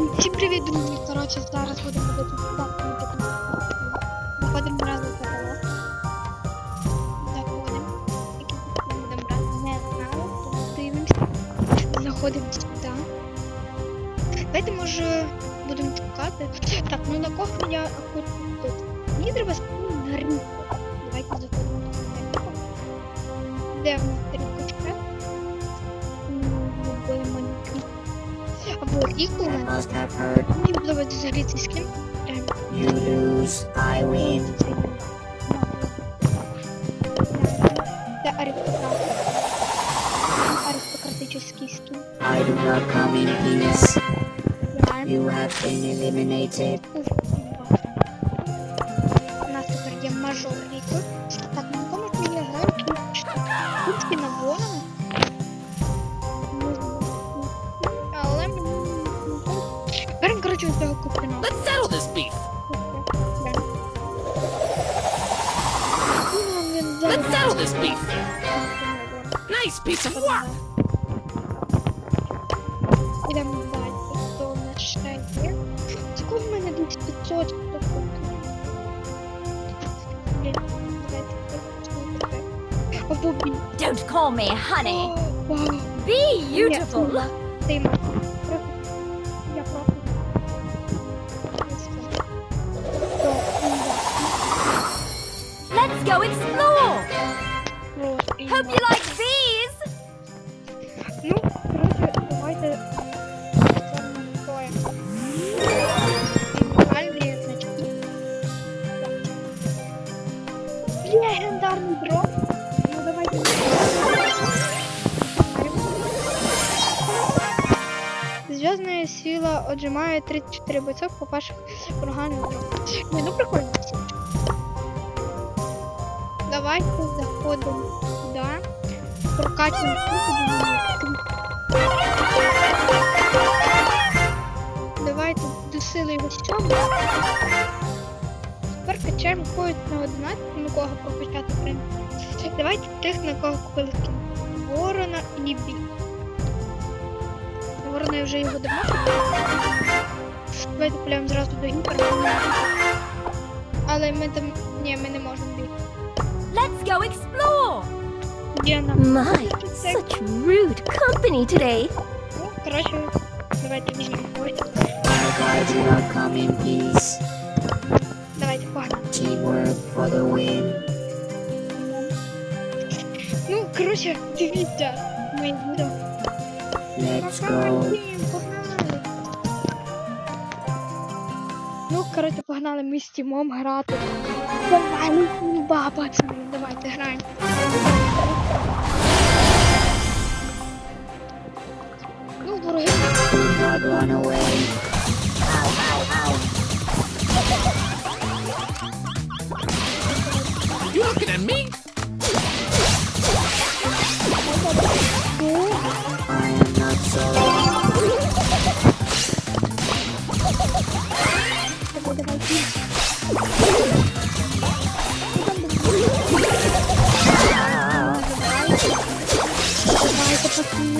Всім привіт, друзі! Коротше, зараз будемо робити так, ми так Заходимо одразу в каталог. Заходимо. Який тут ми будемо брати, не знаю. Тут дивимося. Заходимо сюди. Давайте, може, будемо шукати. Так, ну на кого я хочу тут. Мені треба спільно на. Давайте заходимо на ринку. Де в нас або ріку. I must have heard Мені подобається взагалі цей скін. Прям you lose, I win. Це аристократ. Аристократичний скін. I do not come in peace. Граємо. You have been eliminated. Let's settle this beef. Let's settle this beef. Nice piece of work. Ідемо далі. Хто в нас ще є? Скільки в мене десь 500 хто Блін, давайте почнемо таке. О, Бобі. Don't call me honey. О, вау. Be beautiful. Go explore. Hope you like bees. Ну, коротше, давайте. Значки. Легендарний. Ну, сила отжимає 34 бойцов по ваших ураганах ну прикольно. Давайте заходимо сюди. Прокачуємо Давайте досили його сьому. Тепер качаємо когось на 11, на кого прокачати в принципі. Давайте тих, на кого купили скін. Ворона і бі. Ворона вже його купила. Давайте поляємо зразу до імпера. Але ми там. Ні, ми не можемо бігти. Let's go explore. Є нам. My, Це- such rude company today. Ну, коротше, давайте візьмемо когось. I do not come in peace. Давайте погнали. Teamwork for the win. Ну, коротше, дивіться. Ми будемо. Let's go. Погнали, погнали. Ну, коротше, погнали ми з Тімом грати. Давай, Ба, пацани, давайте граємо. Ну, вороги.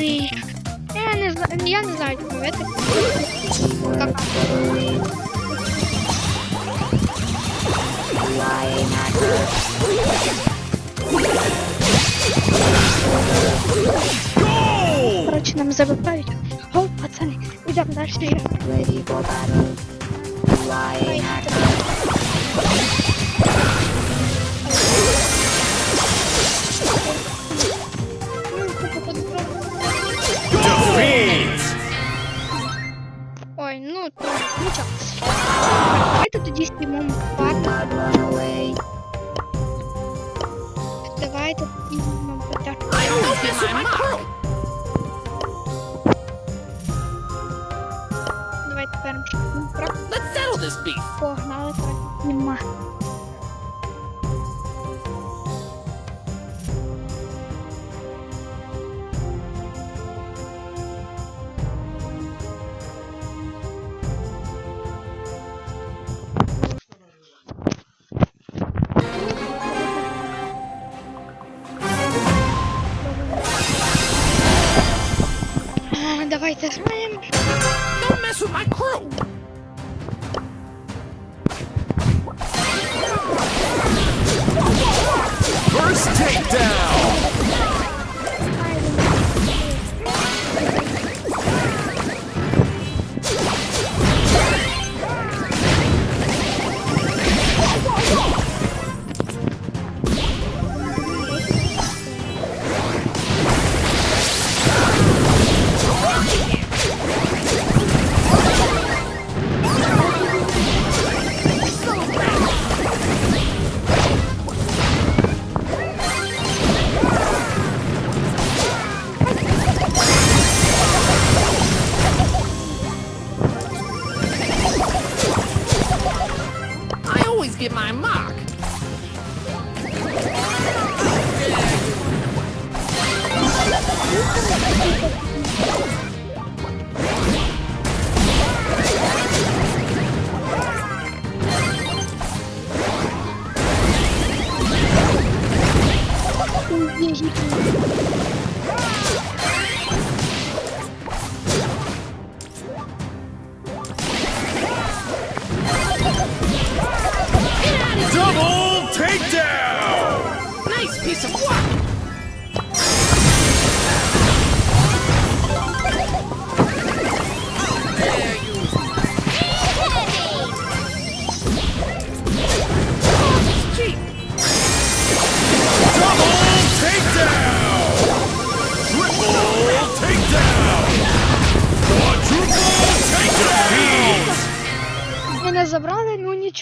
Пацаны. Э, я не знаю, я не знаю, как это. Как? Короче, нам забавляют. О, пацаны, идем дальше. Ready for battle. Flying тоді знімемо away. Давайте my pearl. Давайте беремо beef. Погнали, так. Нема. fight this man! Don't mess with my crew! First takedown!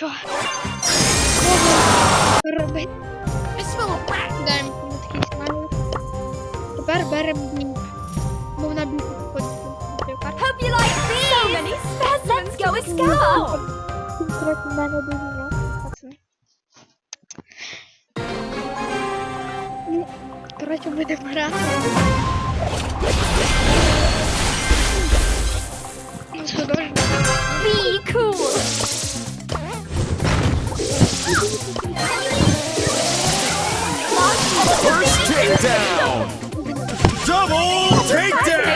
Кого робити? I smell. Даємо такий смайлик. Тепер беремо бій. Бо вона бій підходить. Hope you like bees. So many specimens. Let's go. Конкретно мене. Ну, коротше, будемо грати. Ну. Be cool. Double takedown!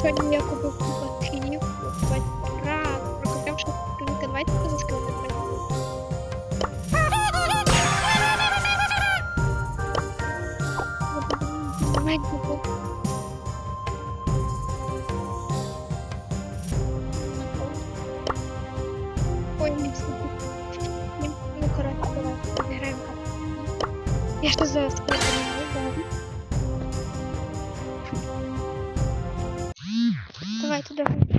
Сьогодні я купив. Ура! Прокупив що скинка. Давайте за скинки. Давай купу. Ой, не всі. Ну, ну, коротше, давай. Я ще зараз скину, Hayatı devam